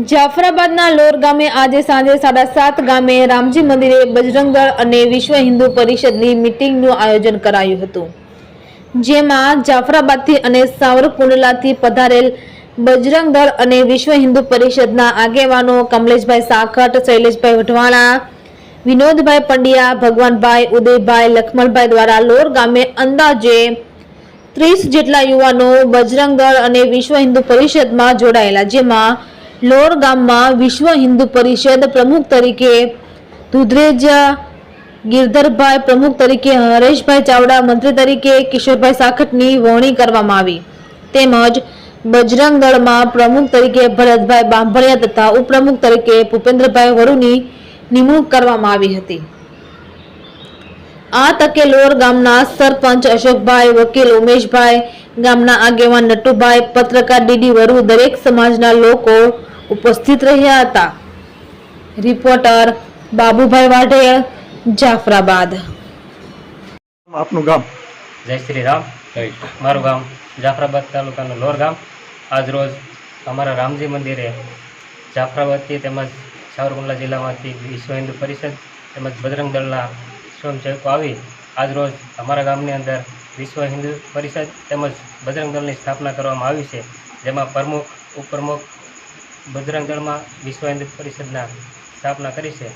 જાફરાબાદના Lord ગામે આજે સાંજે સાડા સાત ગામે રામજી મંદિરે બજરંગ અને વિશ્વ હિન્દુ પરિષદની મિટિંગનું આયોજન કરાયું હતું, જેમાં જાફરાબાદથી અને સાવરકુંડલાથી પધારેલ બજરંગ દળ અને વિશ્વ હિન્દુ પરિષદના આગેવાનો કમલેશભાઈ સાખટ, શૈલેષભાઈ વઢવાણા, વિનોદભાઈ પંડ્યા, ભગવાનભાઈ ઉદયભાઈ, લખમણભાઈ દ્વારા લોર ગામે અંદાજે ત્રીસ જેટલા યુવાનો બજરંગ અને વિશ્વ હિન્દુ પરિષદમાં જોડાયેલા, જેમાં લોર ગામમાં વિશ્વ હિન્દુ પરિષદ પ્રમુખ તરીકે દુધરેજા ગિરધરભાઈ પ્રમુખ તરીકે, હરેશભાઈ ચાવડા મંત્રી તરીકે, કિશોરભાઈ સાખટની વરણી કરવામાં આવી. તેમજ બજરંગ દળમાં પ્રમુખ તરીકે ભરતભાઈ બાંભળિયા તથા ઉપપ્રમુખ તરીકે ભૂપેન્દ્રભાઈ વરુની નિમણૂક કરવામાં આવી હતી. આ તકે લોર ગામના સરપંચ અશોકભાઈ, વકીલ ઉમેશભાઈ, ગામના આગેવાન નટુભાઈ, પત્રકાર ડીડી વરુ દરેક સમાજના લોકો ઉપસ્થિત રહ્યા હતા. રિપોર્ટર બાબુભાઈ વાઢેર જાફરાબાદ. આપનું ગામ? જય શ્રી રામ. મારું ગામ જાફરાબાદ તાલુકાનું લોર ગામ. આજરોજ અમારા રામજી મંદિરે જાફરાબાદથી તેમજ સાવરકુંડલા જિલ્લામાંથી વિશ્વ હિન્દુ પરિષદ તેમજ બજરંગ દળના સ્વયંસેવકો આવી આજરોજ અમારા ગામની અંદર વિશ્વ હિન્દુ પરિષદ તેમજ બજરંગ દળની સ્થાપના કરવામાં આવી છે. જેમાં પ્રમુખ ઉપપ્રમુખ બજરંગ દળમાં વિશ્વ હિન્દુ પરિષદના સ્થાપના કરી છે.